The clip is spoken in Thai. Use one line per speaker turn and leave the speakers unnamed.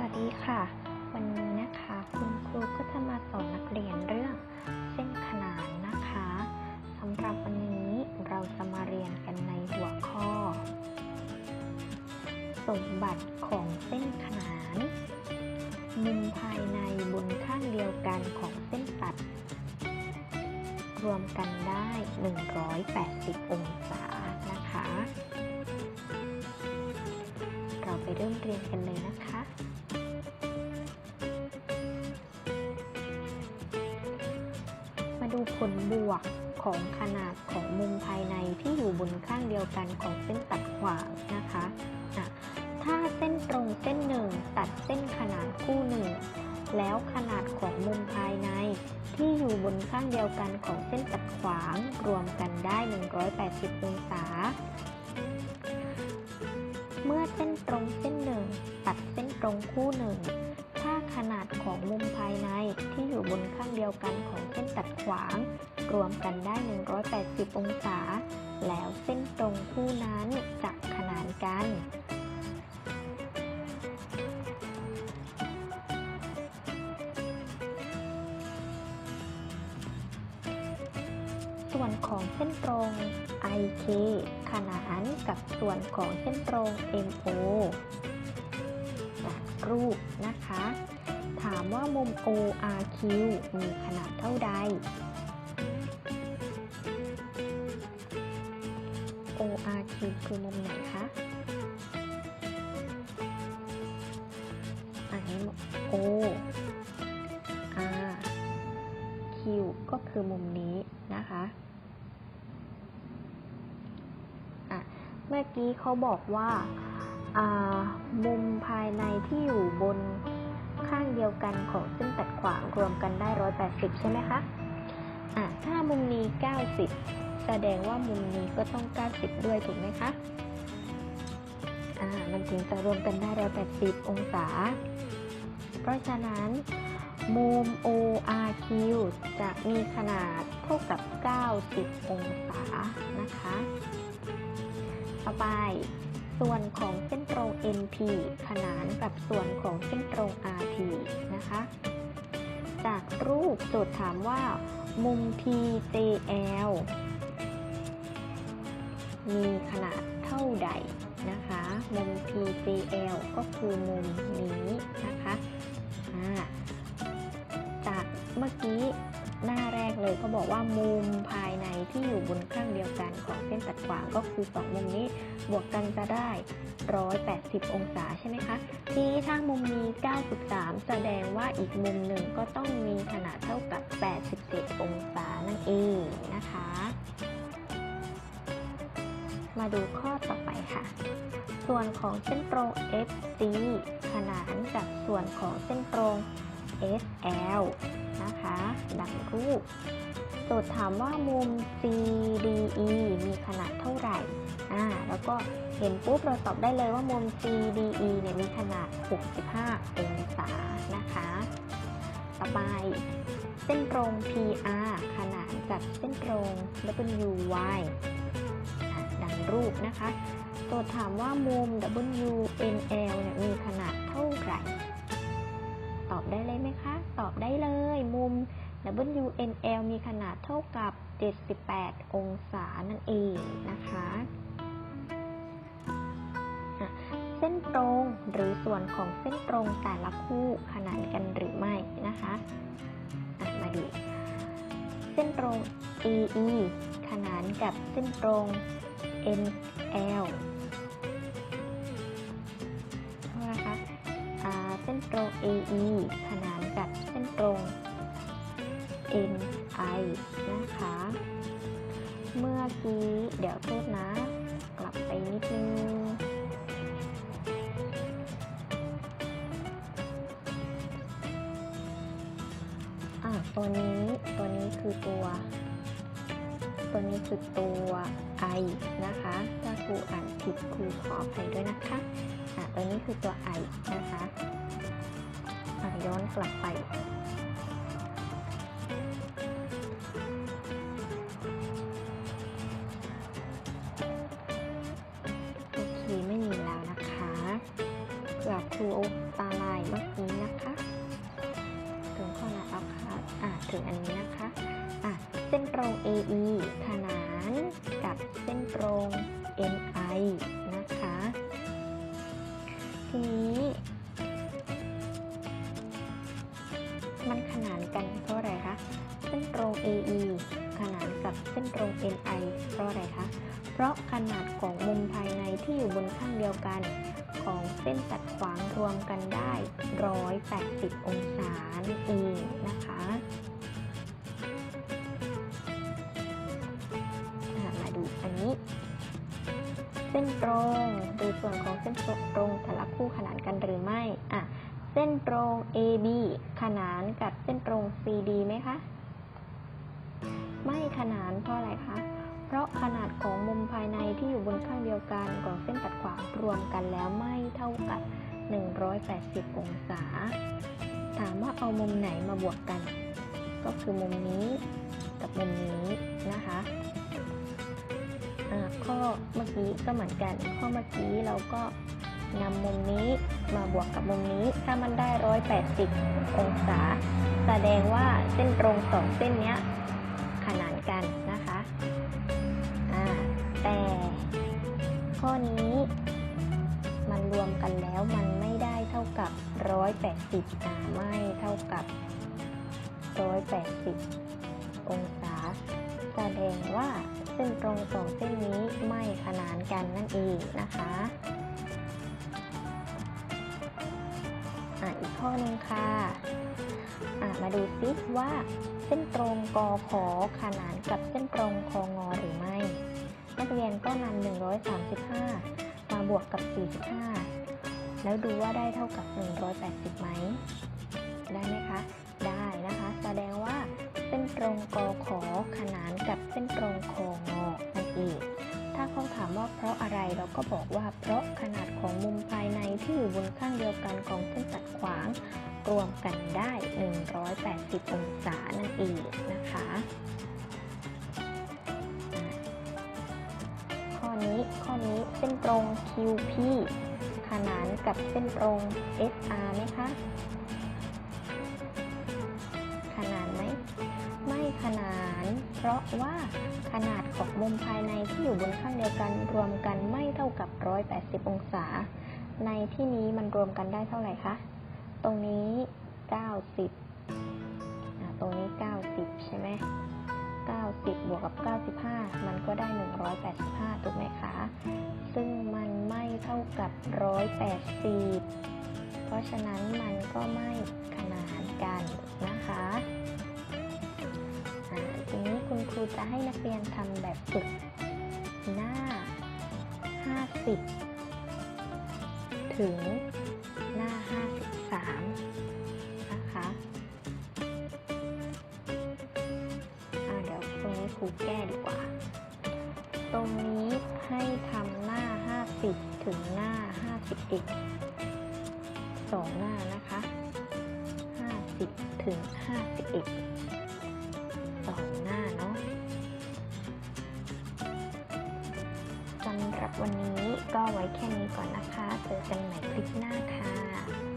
วัสดีค่ะ วันนี้นะคะคุณครูก็จะมาสอนนักเรียนเรื่องเส้นขนานนะคะสำหรับวันนี้เราจะมาเรียนกันในหัวข้อ สมบัติของเส้นขนานมุมภายในบนข้างเดียวกันของเส้นตัด รวมกันได้ 180 องศานะคะ เราไปเริ่มเรียนกันเลย ดูผลบวกของขนาดของมุมภายในที่อยู่บนข้างเดียวกันของเส้นตัดขวางนะคะะถ้าเส้นตรงเส้นหนึ่งตัดเส้นขนานคู่หนึ่งแล้วขนาดของมุมภายในที่อยู่บนข้างเดียวกันของเส้นตัดขวางรวมกันได้ 180 องศา เมื่อเส้นตรงเส้นหนึ่งตัดเส้นตรงคู่หนึ่ง นาดของมุมภายในที่อยู่บนข้างเดียวกันของเส้นตัดขวาง รวมกันได้ 180 องศา แล้วเส้นตรงคู่นั้นจะขนานกันส่วนของเส้นตรง IK ขนานกับส่วนของเส้นตรง MO จากรูปนะคะ ถามว่ามุม ORQ มีขนาดเท่าใด ORQ คือมุมไหนคะอันนี้ O R Q ก็คือมุมนี้นะคะอะเมื่อกี้เขาบอกว่าอ่า มุมภายในที่อยู่บน ข้างเดียวกันของเส้นตัดขวางรวมกันได้ 180 ใช่ไหมคะอะถ้ามุมนี้ 90 แสดงว่ามุมนี้ก็ต้อง 90 ด้วยถูกไหมคะอ่ามันถึงจะรวมกันได้ 180 องศา เพราะฉะนั้นมุม ORQ จะมีขนาดเท่ากับ 90 องศานะคะ ต่อไป ส่วนของเส้นตรง NP ขนานกับส่วนของเส้นตรง RT นะคะ จากรูปโจทย์ถามว่า มุม TJL มีขนาดเท่าใดนะคะ มุม TJL ก็คือมุมนี้นะคะ จากเมื่อกี้ เลยเขาบอกว่ามุมภายในที่อยู่บนข้างเดียวกันของเส้นตัดขวางก็คือ 2 มุมนี้บวกกันจะได้ 180 องศาใช่ไหมคะ ทีนี้ถ้ามุมนี้ 93 แสดงว่าอีกมุมหนึ่งก็ต้องมีขนาดเท่ากับ 87 องศานั่นเองนะคะ มาดูข้อต่อไปค่ะ ส่วนของเส้นตรง FC ขนานกับส่วนของเส้นตรง SL นะคะดังรูปโจทย์ถามว่ามุม CDE มีขนาดเท่าไหร่อ่าแล้วก็เห็นปุ๊บเราตอบได้เลยว่ามุม CDE เนี่ยมีขนาด 65 องศานะคะ ต่อไปเส้นตรง PR ขนานกับเส้นตรง WY ดังรูปนะคะโจทย์ถามว่ามุม WNL เนี่ยมีขนาดเท่าไหร่ ได้เลยไหมคะ ตอบได้เลย มุม WNL มีขนาดเท่ากับ 78 องศานั่นเองนะคะเส้นตรงหรือส่วนของเส้นตรงแต่ละคู่ขนานกันหรือไม่นะคะะมาดู เส้นตรง AE ขนานกับเส้นตรง NL ตรง AE ขนานกับเส้นตรง NI นะคะ เมื่อกี้เดี๋ยวโทษนะ กลับไปนิดนึงอะตัวนี้ตัวนี้คือตัว ตัวนี้คือตัว I นะคะถ้าครูอ่านผิดครูขออภัยด้วยนะคะอะตัวนี้คือตัว I นะคะ ย้อนกลับไป โอเค ไม่มีแล้วนะคะเผื่อครูตาลายเมื่อกี้นะคะ ถึงข้อไหนเอาคะอะ ถึงอันนี้นะคะ อะ เส้นตรง AE ขนานกับเส้นตรง NI นะคะ ทีนี้ รง NI เพราะอะไรคะ เพราะขนาดของมุมภายในที่อยู่บนข้างเดียวกันของเส้นตัดขวางรวมกันได้ 180 องศานั่นเองนะคะมาดูอันนี้ เส้นตรงดยส่วนของเส้นตรงแต่ละคู่ขนานกันหรือไม่อะเส้นตรง AB ขนานกับเส้นตรง CD ไหมคะ ไม่ขนานเพราะอะไรคะ เพราะขนาดของมุมภายในที่อยู่บนข้างเดียวกันของเส้นตัดขวางรวมกันแล้วไม่เท่ากับ 180 องศา ถามว่าเอามุมไหนมาบวกกัน ก็คือมุมนี้กับมุมนี้นะคะข้อเมื่อกี้ก็เหมือนกัน ข้อเมื่อกี้เราก็นำมุมนี้มาบวกกับมุมนี้ ถ้ามันได้ 180 องศา แสดงว่าเส้นตรงสองเส้นนี้ นานกันนะคะแต่ข้อนี้มันรวมกันแล้วมันไม่ได้เท่ากับ 180อ่าไม่เท่ากับ 180 องศา แสดงว่าเส้นตรงสองเส้นนี้ไม่ขนานกันนั่นเองนะคะอะอีกข้อหนึ่งค่ะ อะ มาดูซิว่า ส้นตรงกอขอขนานกับเส้นตรงคองอหรือไม่ นักเรียนก็นำ135 มาบวกกับ 45 แล้วดูว่าได้เท่ากับ 180 ไหม ได้ไหมคะ ได้นะคะ แสดงว่าเส้นตรงกอขอขนานกับเส้นตรงคองอนั่นเองถ้าเขาถามว่าเพราะอะไรเราก็บอกว่าเพราะขนาดของมุมภายในที่อยู่บนข้างเดียวกันของเส้นตัดขวาง รวมกันได้ 180 องศานั่นเองนะคะ ข้อนี้ข้อนี้เส้นตรง QP ขนานกับเส้นตรง SR ไหมคะ ขนานไหม ไม่ขนาน เพราะว่าขนาดของมุมภายในที่อยู่บนข้างเดียวกันรวมกันไม่เท่ากับ 180 องศา ในที่นี้มันรวมกันได้เท่าไหร่คะ ตรงนี้ 90 ตรงนี้ 90 ใช่ไหม90 บวกกับ 95 มันก็ได้ 185 ถูกไหมคะ ซึ่งมันไม่เท่ากับ 180 เพราะฉะนั้นมันก็ไม่ขนานกันนะคะทีนี้คุณครูจะให้นักเรียนทำแบบฝึกหน้า 50 ถึง รูแก้ดีกว่า ตรงนี้ให้ทำหน้า 50 ถึงหน้า 51สองหน้านะคะ 50 ถึง 51สองหน้าเนาะสำหรับวันนี้ก็ไว้แค่นี้ก่อนนะคะ เจอกันใหม่คลิปหน้าค่ะ